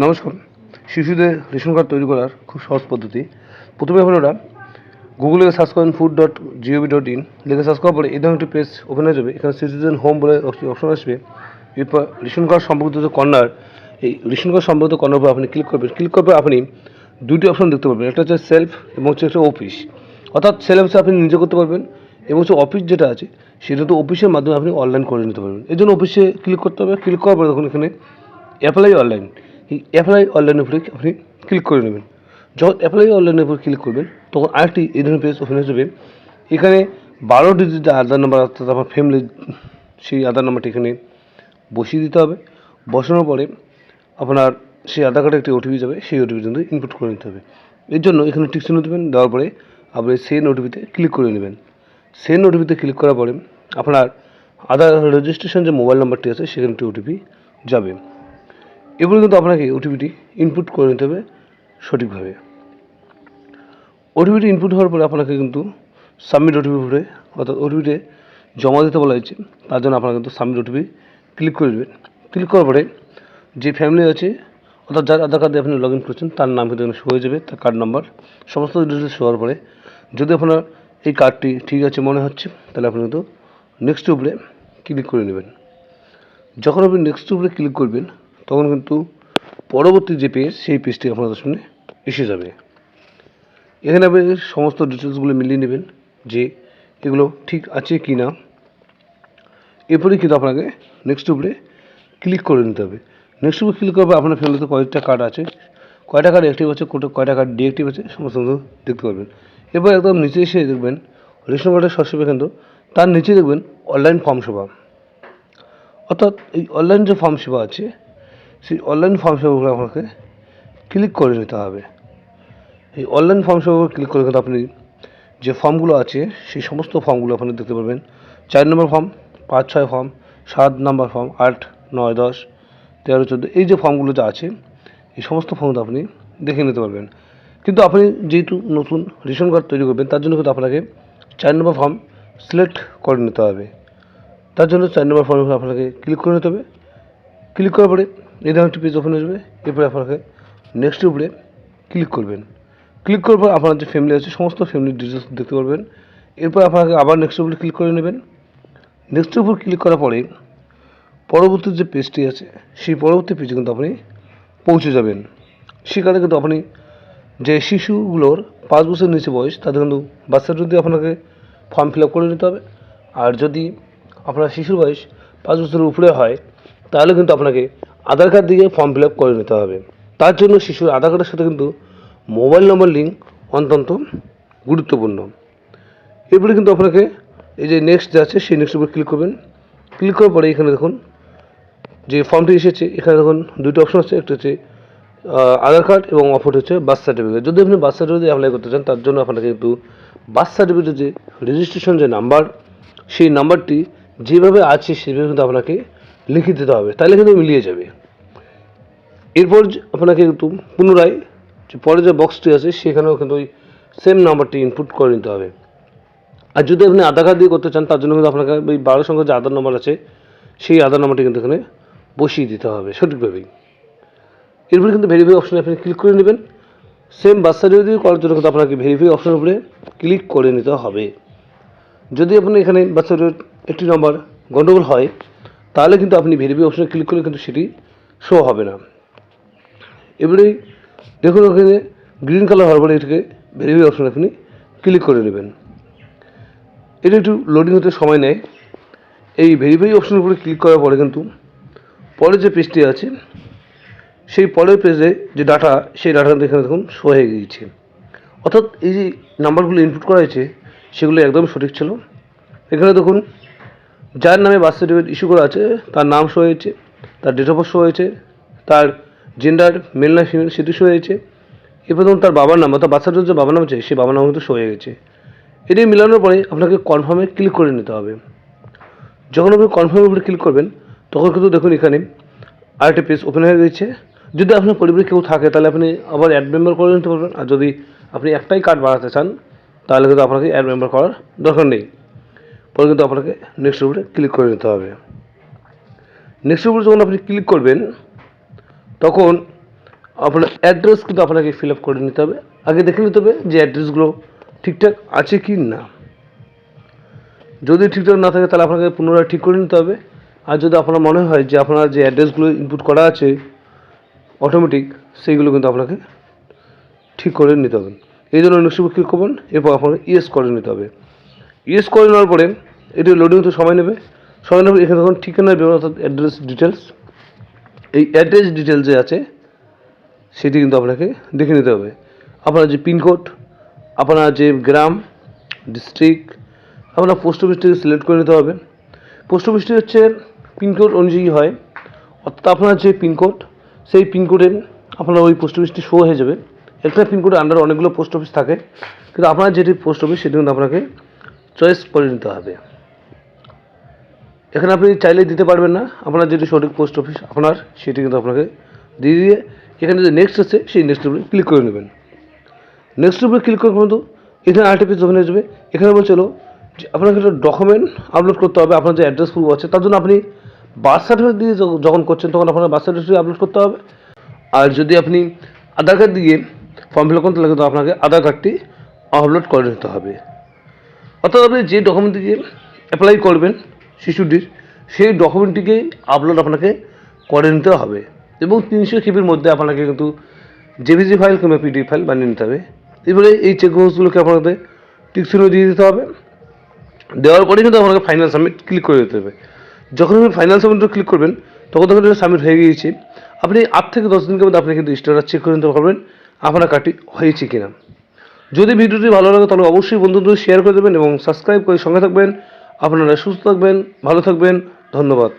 নমস্কার। শিশুদের ration card তৈরি করার খুব সহজ পদ্ধতি। প্রথমে আপনারা গুগলে সার্চ করেন food dot G O V dot in লিখে সার্চ করার পরে এই ধরনের একটি পেজ ওপেন হয়ে যাবে। এখানে সিটিজেন হোম বলে অপশন আসবে। এরপর রেশন কার্ড সম্পর্কিত যে কর্নার এই রেশন কার্ড সম্পর্কিত কর্নার উপর আপনি ক্লিক করবেন। ক্লিক করার পর আপনি দুটি অপশন দেখতে পাবেন একটা হচ্ছে সেলফ এবং হচ্ছে একটা অফিস অর্থাৎ সেলফ আপনি নিজে করতে পারবেন এবং হচ্ছে অফিস যেটা আছে, সেটা তো অফিসের মাধ্যমে আপনি অনলাইন করে নিতে পারবেন। এই জন্য অফিসে ক্লিক করতে হবে। ক্লিক করার পরে দেখুন এখানে অ্যাপ্লাই অনলাইন এই অ্যাপ্লাই অনলাইনের উপরে আপনি ক্লিক করে নেবেন। যখন অ্যাপ্লাই অনলাইনের উপর ক্লিক করবেন, তখন আরেকটি এই ধরনের পেজ ওপেন হয়ে এখানে বারো ডিজিট আধার নাম্বার অর্থাৎ আমার ফ্যামিলি সেই আধার নাম্বারটি এখানে বসিয়ে দিতে হবে। বসানোর পরে আপনার সেই আধার কার্ডে একটি ওটিপি যাবে, সেই ওটিপি কিন্তু ইনপুট করে নিতে হবে। এর জন্য এখানে টিক চিহ্ন দেবেন, দেওয়ার পরে আপনি সেন ওটিপিতে ক্লিক করে নেবেন। সেন ওটিপিতে ক্লিক করার পরে আপনার আধার রেজিস্ট্রেশন যে মোবাইল নাম্বারটি আছে, সেখানে একটি ওটিপি যাবে। এগুলো কিন্তু আপনাকে ওটিপিটি ইনপুট করে নিতে হবে সঠিকভাবে। ওটিপিটি ইনপুট হওয়ার পরে আপনাকে কিন্তু সাবমিট ওটিপি উপরে অর্থাৎ ওটিপিতে জমা দিতে বলা হয়েছে, তার জন্য আপনারা কিন্তু সাবমিট ওটিপি ক্লিক করে দেবেন। ক্লিক করার পরে যে ফ্যামিলি আছে, অর্থাৎ যার আধার কার্ড আপনি লগ ইন করছেন, তার নাম কিন্তু শো হয়ে যাবে, তার কার্ড নাম্বার সমস্ত ডিটেলস শো হওয়ার পরে যদি আপনার এই কার্ডটি ঠিক আছে মনে হচ্ছে, তাহলে আপনি কিন্তু নেক্সট উপরে ক্লিক করে নেবেন। যখন আপনি নেক্সট উপরে ক্লিক করবেন তখন কিন্তু পরবর্তী যে পেজ সেই পেজটি আপনাদের সামনে এসে যাবে। এখানে আপনি সমস্ত ডিটেলসগুলো মিলিয়ে নেবেন যে এগুলো ঠিক আছে কি না এরপরে কিন্তু আপনাকে নেক্সট উপরে ক্লিক করে নিতে হবে। নেক্সট উপরে ক্লিক করবে আপনার ফ্যামিলিতে কয়েকটা কার্ড আছে। কয়টা কার্ড অ্যাক্টিভ আছে কোটা- কয়টা কার্ড ডিঅ্যাক্টিভ আছে, সমস্ত দেখতে পারবেন। এরপর একদম নিচে এসে দেখবেন, রেশন কার্ডের সবসেবা কেন্দ্র, তার নিচে দেখবেন অনলাইন ফর্ম সেবা। অর্থাৎ এই অনলাইন যে ফর্ম সেবা আছে সেই অনলাইন ফর্ম সেবাগুলো আপনাকে ক্লিক করে নিতে হবে। এই অনলাইন ফর্ম সেবা ক্লিক করে কিন্তু আপনি যে ফর্মগুলো আছে, সেই সমস্ত ফর্মগুলো আপনি দেখতে পারবেন। চার নম্বর ফর্ম পাঁচ, ছয় ফর্ম সাত নম্বর ফর্ম আট, নয়, দশ, তেরো, চোদ্দ, এই যে ফর্মগুলো যা আছে, এই সমস্ত ফর্ম আপনি দেখে নিতে পারবেন। কিন্তু আপনি যেহেতু নতুন রেশন কার্ড তৈরি করবেন, তার জন্য কিন্তু আপনাকে চার নম্বর ফর্ম সিলেক্ট করে নিতে হবে। তার জন্য চার নম্বর ফর্মে আপনাকে ক্লিক করে নিতে হবে। ক্লিক করার পরে ধরনের একটি পেজ ওপেন হয়ে যাবে। এরপরে আপনাকে নেক্সট উপরে ক্লিক করবেন। ক্লিক করার পর আপনার যে ফ্যামিলি আছে, সমস্ত ফ্যামিলির ডিটেলস দেখতে পারবেন। এরপর আপনাকে আবার নেক্সট উপরে ক্লিক করে নেবেন। নেক্সট উপর ক্লিক করার পরে পরবর্তী যে পেজটি আছে, সেই পরবর্তী পেজে কিন্তু আপনি পৌঁছে যাবেন। সেখানে কিন্তু আপনি যে শিশুগুলোর পাঁচ বছর নিচে বয়স, তাদের কিন্তু বাচ্চার যদি আপনাকে ফর্ম ফিল করে নিতে হবে। আর যদি আপনার শিশুর বয়স পাঁচ বছরের উপরে হয়, তাহলে কিন্তু আপনাকে আধার কার্ড দিয়ে ফর্ম ফিল আপ করে নিতে হবে। তার জন্য শিশুর আধার কার্ডের সাথে কিন্তু মোবাইল নম্বর লিঙ্ক অত্যন্ত গুরুত্বপূর্ণ। এরপরে কিন্তু আপনাকে এই যে নেক্সট যে আছে, সেই নেক্সট উপরে ক্লিক করবেন। ক্লিক করার পরে এখানে দেখুন, যে ফর্মটি এসেছে, এখানে দেখুন দুটো অপশন আছে। একটা হচ্ছে আধার কার্ড এবং অপরটি হচ্ছে বার্থ সার্টিফিকেট যদি আপনি বার্থ সার্টিফিকেট অ্যাপ্লাই করতে চান, তার জন্য আপনাকে কিন্তু বার্থ সার্টিফিকেটের যে রেজিস্ট্রেশন যে নাম্বার সেই নাম্বারটি যেভাবে আছে, সেভাবে কিন্তু আপনাকে লিখে দিতে হবে, তাহলে কিন্তু মিলিয়ে যাবে। এরপর আপনাকে কিন্তু পুনরায় যে পরে যে বক্সটি আছে, সেখানেও কিন্তু ওই সেম নাম্বারটি ইনপুট করে নিতে হবে। আর যদি আপনি আধার কার্ড দিয়ে করতে চান, তার জন্য কিন্তু আপনাকে ওই বারো সংখ্যার যে আধার নম্বর আছে, সেই আধার নম্বরটি কিন্তু এখানে বসিয়ে দিতে হবে সঠিকভাবেই। এরপরে কিন্তু ভেরিফাই অপশানে আপনি ক্লিক করে নেবেন। সেম বার্থ সার্টিফিকেট করার জন্য কিন্তু আপনাকে ভেরিফাই অপশানের উপরে ক্লিক করে নিতে হবে। যদি আপনি এখানে বার্থ সার্টিফিকেট একটি নম্বর গণ্ডগোল হয় তাহলে কিন্তু আপনি ভেরিফাই অপশনে ক্লিক করলে কিন্তু সেটি শো হবে না। এবারে দেখুন ওখানে গ্রিন কালার হওয়ার পরে এটাকে ভেরিফাই অপশনে আপনি ক্লিক করে নেবেন। এটা একটু লোডিং হতে সময় নেয়। এই ভেরিফাই অপশনের উপরে ক্লিক করার পরে কিন্তু পরে যে পেজটি আছে, সেই পরের পেজে যে ডাটা সেই ডাটা এখানে দেখুন শো হয়ে গিয়েছে। অর্থাৎ এই যে নাম্বারগুলো ইনপুট করা হয়েছে, সেগুলো একদম সঠিক ছিল। এখানে দেখুন যার নামে বার্থ সার্টিফিকেট ইস্যু করা আছে, তার নাম শো হয়েছে, তার ডেট অফ বার্থ শো হয়েছে, তার জেন্ডার মেল না ফিমেল সেটি শো হয়েছে। এরপর ধরুন তার বাবার নাম, অর্থাৎ বাচ্চা যে বাবার নাম আছে সেই বাবার নাম কিন্তু শো হয়ে গেছে। এটি মেলানোর পরে আপনাকে কনফার্মে ক্লিক করে নিতে হবে। যখন আপনি কনফার্মের উপরে ক্লিক করবেন, তখন কিন্তু দেখুন এখানে আরেকটি পেজ ওপেন হয়ে গেছে। যদি আপনার পরিবারে কেউ থাকে, তাহলে আপনি আবার অ্যাড মেম্বার করে নিতে পারবেন। আর যদি আপনি একটাই কার্ড বাড়াতে চান, তাহলে কিন্তু আপনাকে অ্যাড মেম্বার করার দরকার নেই। পরে কিন্তু আপনাকে নেক্সট উপরে ক্লিক করে নিতে হবে। নেক্সট উপরে যখন আপনি ক্লিক করবেন, তখন আপনার অ্যাড্রেস কিন্তু আপনাকে ফিল আপ করে নিতে হবে। আগে দেখে নিতে হবে যে অ্যাড্রেসগুলো ঠিকঠাক আছে কি না। যদি ঠিকঠাক না থাকে, তাহলে আপনাকে পুনরায় ঠিক করে নিতে হবে। আর যদি আপনার মনে হয় যে আপনার যে অ্যাড্রেসগুলো ইনপুট করা আছে অটোমেটিক সেইগুলো কিন্তু আপনাকে ঠিক করে নিতে হবে। এই জন্য নেক্সট ক্লিক করবেন, এরপর আপনাকে ইয়েস করে নিতে হবে। ইয়েস করে নেওয়ার পরে এটি লোডিং হতে সময় নেবে। সময় নেবে এখানে তখন ঠিকানার বিবরণ অর্থাৎ অ্যাড্রেস ডিটেলস এই অ্যাড্রেস ডিটেলস যে আছে, সেটি কিন্তু আপনাকে দেখে নিতে হবে। আপনার যে পিনকোড আপনার যে গ্রাম ডিস্ট্রিক্ট আপনার পোস্ট অফিসটি সিলেক্ট করে নিতে হবে। পোস্ট অফিসটি হচ্ছে পিনকোড অনুযায়ী হয়। অর্থাৎ আপনার যে পিনকোড সেই পিনকোডে আপনার ওই পোস্ট অফিসটি শো হয়ে যাবে। একটা পিনকোডের আন্ডারে অনেকগুলো পোস্ট অফিস থাকে। কিন্তু আপনার যেটি পোস্ট অফিস সেটি কিন্তু আপনাকে চয়েস করে নিতে হবে। এখানে আপনি চাইলে দিতে পারবেন না। আপনার যেটি সঠিক পোস্ট অফিস আপনার সেটি কিন্তু আপনাকে দিয়ে দিয়ে এখানে যে নেক্সট আছে, সেই নেক্সট উপরে ক্লিক করে নেবেন। নেক্সট উপরে ক্লিক করে কিন্তু এখানে আরেকটা পেজ ওখানে আসবে। এখানে বলছিল যে আপনাকে একটা ডকুমেন্ট আপলোড করতে হবে, আপনার যে অ্যাড্রেস প্রুফ আছে, তার জন্য আপনি বার্থ সার্টিফিকেট দিয়ে যখন- করছেন, তখন আপনার বার্থ সার্টিফিকেট আপলোড করতে হবে। আর যদি আপনি আধার কার্ড দিয়ে ফর্ম ফিল করতে লাগে, তো আপনাকে আধার কার্ডটি আপলোড করে নিতে হবে। অর্থাৎ আপনি যে ডকুমেন্ট দিয়ে অ্যাপ্লাই করবেন শিশুটির, সেই ডকুমেন্টটিকে আপলোড আপনাকে করে নিতে হবে এবং তিনশো কেবির মধ্যে আপনাকে কিন্তু জেভিজি ফাইল কিংবা পিডিএফ ফাইল বানিয়ে নিতে হবে। এবারে এই চেক বক্সগুলোকে আপনাদের টিকসিনও দিয়ে দিতে হবে। দেওয়ার পরে কিন্তু আপনাকে ফাইনাল সাবমিট ক্লিক করে দিতে হবে। যখন আপনি ফাইনাল সাবমিটে ক্লিক করবেন, তখন তখন এটা সাবমিট হয়ে গিয়েছে। আপনি আট থেকে দশ দিনের মধ্যে আপনি কিন্তু স্টেটাস চেক করে নিতে পারবেন আপনার কার্ডটি হয়েছে কিনা। যদি ভিডিওটি ভালো লাগে, তাহলে অবশ্যই বন্ধুদের শেয়ার করে দেবেন এবং সাবস্ক্রাইব করে সঙ্গে থাকবেন। আপনারা সুস্থ থাকবেন, ভালো থাকবেন। ধন্যবাদ।